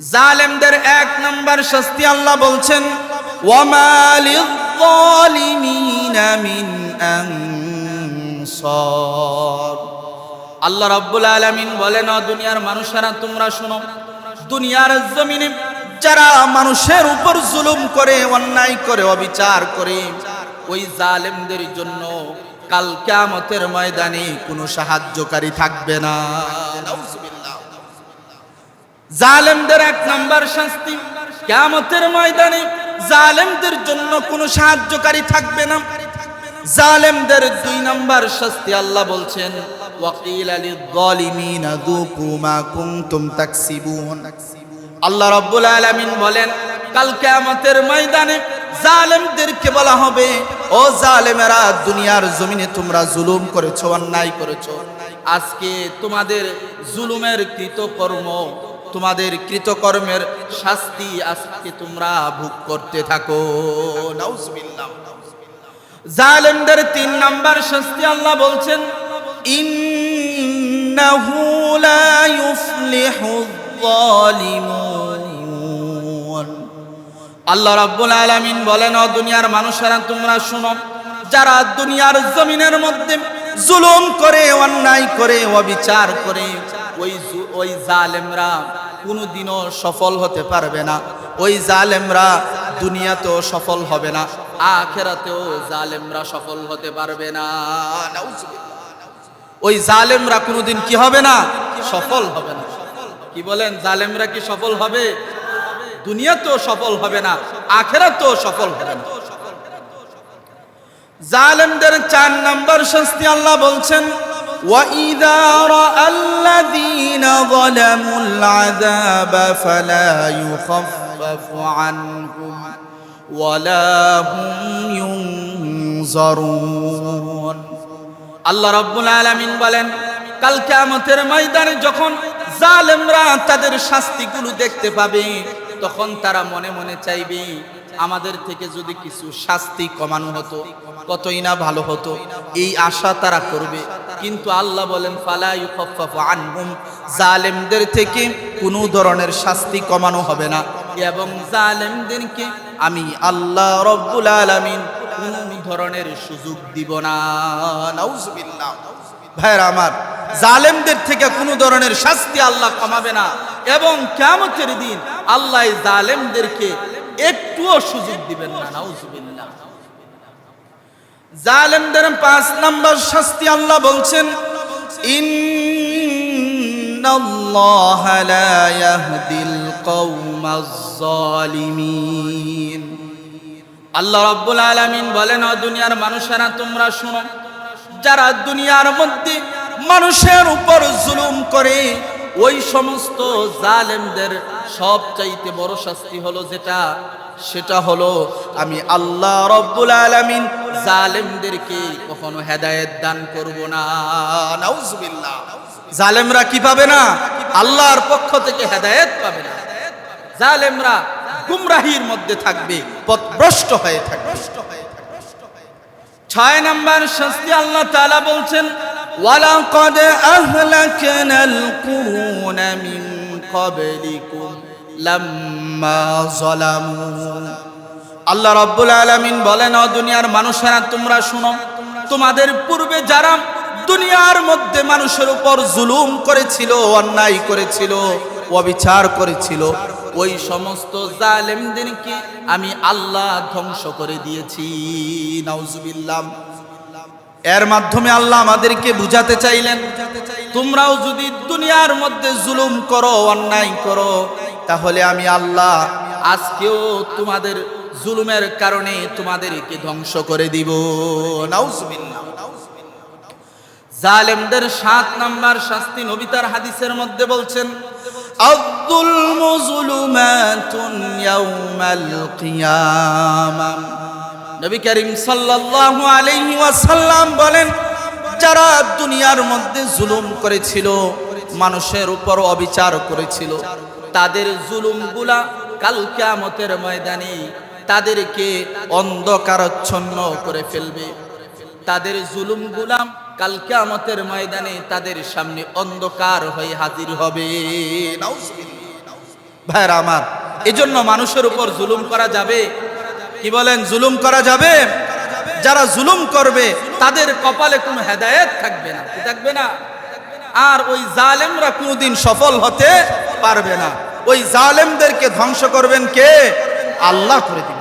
জালেমদের এক নম্বর শাস্তি আল্লাহ বলছেন আল্লাহ রাব্বুল আলামিন বলেন দুনিয়ার মানুষেরা, তোমরা শোনো, দুনিয়ার জমিনে যারা মানুষের উপর জুলুম করে, অন্যায় করে, অবিচার করে, ওই জালেমদের জন্য কাল কিয়ামতের ময়দানে কোনো সাহায্যকারী থাকবে না। জালেমদের এক নাম্বার শাস্তি। কিয়ামতের ময়দানে জালেমদের জন্য কোনো সাহায্যকারী থাকবে না। জালেমদের দুই নাম্বার শাস্তি আল্লাহ বলছেন, ওয়াকিল আলী যালিমিনা যুকু মা কুনতুম তাকসিবুন। আল্লাহ রাব্বুল আলামিন বলেন, কাল কিয়ামতের ময়দানে জালেমদেরকে বলা হবে, ও জালেমেরা, দুনিয়ার জমিনে তোমরা জুলুম করেছ, অন্যায় করেছ। আজকে তোমাদের জুলুমের কৃতকর্ম তোমাদের কৃতকর্মের শাস্তি আজকে তোমরা ভোগ করতে থাকো। জালেমদের তিন নাম্বার শাস্তি আল্লাহ বলছেন আল্লাহ রাব্বুল আলামিন বলেন ও দুনিয়ার মানুষেরা, তোমরা শুনো, যারা দুনিয়ার জমিনের মধ্যে জুলুম করে, অন্যায় করে, অবিচার করে, ওই ওই জালেমরা কোনোদিনও সফল হতে পারবে না। ওই জালেমরা দুনিয়াতেও সফল হবে না, আখেরাতেও জালেমরা সফল হতে পারবে না। ওই জালেমরা কোনোদিন কি হবে না? সফল হবে না। কি বলেন, জালেমরা কি সফল হবে? দুনিয়াতেও সফল হবে না, আখেরাতেও সফল হবে না। জালেমদের চার নম্বর শাস্তি আল্লাহ বলছেন وَإِذَا رَأَى الَّذِينَ ظَلَمُوا الْعَذَابَ فَلَا يُخَفَّفُ عَنْهُمْ وَلَا هُمْ يُنظَرُونَ আল্লাহ রাব্বুল আলামিন বলেন কাল কিয়ামতের ময়দানে যখন জালেমরা তাদের শাস্তিগুলো দেখতে পাবে তখন তারা মনে মনে চাইবে আমাদের থেকে যদি কিছু শাস্তি কমানো হতো, কতই না ভালো হতো, এই আশা তারা করবে। কিন্তু আল্লাহ বলেন আনহুম। জালেমদের থেকে কোনো ধরনের শাস্তি কমানো হবে না। এবং জালেমদেরকে আমি আল্লাহ রব্বুল আলামিন কোনো ধরনের সুযোগ দিব না। ভাইরা আমার, জালেমদের থেকে কোনো ধরনের শাস্তি আল্লাহ কমাবে না। এবং কিয়ামতের দিন আল্লাহ জালেমদেরকে একটুও সুযোগ দিবেন না, নাউজুবিল্লাহ। জালেমদের পাঁচ নাম্বার শাস্তি আল্লাহ বলছেন, ইন্নাল্লাহ লা ইয়াহদিল কওমাজ জালিমিন। আল্লাহ রাব্বুল আলামিন বলেন দুনিয়ার মানুষেরা, তোমরা শুনো, যারা দুনিয়ার মধ্যে মানুষের উপর জুলুম করে ওই সমস্ত জালেমদের সবচাইতে বড় শাস্তি হলো যেটা, সেটা হলো আমি আল্লাহ রব্বুল আলামিন জালেমদেরকে কখনো হেদায়েত দান করব না। নাউজুবিল্লাহ। জালেমরা কি পাবে না? আল্লাহর পক্ষ থেকে হেদায়েত পাবে না। জালেমরা গুমরাহির মধ্যে থাকবে, পথভ্রষ্ট হয়ে থাকবে। ছয় নম্বর শাস্তি আল্লাহ তাআলা বলছেন ওয়ালাকাদ আহলাকনাল কুরুন মিন ক্বাবলিকুম লাম্মা যালামু আল্লাহ রাব্বুল আলামিন বলেন, ও দুনিয়ার মানুষেরা, তোমরা শুনো, তোমাদের পূর্বে যারা দুনিয়ার মধ্যে মানুষের উপর জুলুম করেছিল, অন্যায় করেছিল, অবিচার করেছিল, ওই সমস্ত জালেমদেরকে আমি আল্লাহ ধ্বংস করে দিয়েছি। নাউজুবিল্লাহ। এর মাধ্যমে আল্লাহ আমাদেরকে বুঝাতে চাইলেন, তোমরাও যদি দুনিয়ার মধ্যে জুলুম করো, অন্যায় করো, তাহলে আমি আল্লাহ আজকেও তোমাদের জুলুমের কারণে তোমাদেরকে ধ্বংস করে দিব। জালেমদের সাত নাম্বার শাস্তি নবিতার হাদিসের মধ্যে বলছেন আব্দুল মুজলুমাতুন ইয়াউমাল নবী করিম সাল্লাল্লাহু আলাইহি ওয়াসাল্লাম বলেন, যারা দুনিয়ার মধ্যে জুলুম করেছিল, মানুষের উপর অবিচার করেছিল, তাদের জুলুমগুলা কাল কিয়ামতের ময়দানে তাদেরকে অন্ধকারচ্ছন্ন করে ফেলবে। তাদের জুলুম গুলাম কাল কিয়ামতের ময়দানে তাদের সামনে অন্ধকার হয়ে হাজির হবে। ভাইরা আমার, এজন্য মানুষের উপর জুলুম করা যাবে কি বলেন, জুলুম করা যাবে? যারা জুলুম করবে, তাদের কপালে কোনো হেদায়েত থাকবে না। কি থাকবে না? আর ওই জালেমরা কোনোদিন সফল হতে পারবে না। ওই জালেমদেরকে ধ্বংস করবেন কে? আল্লাহ করে দিবেন।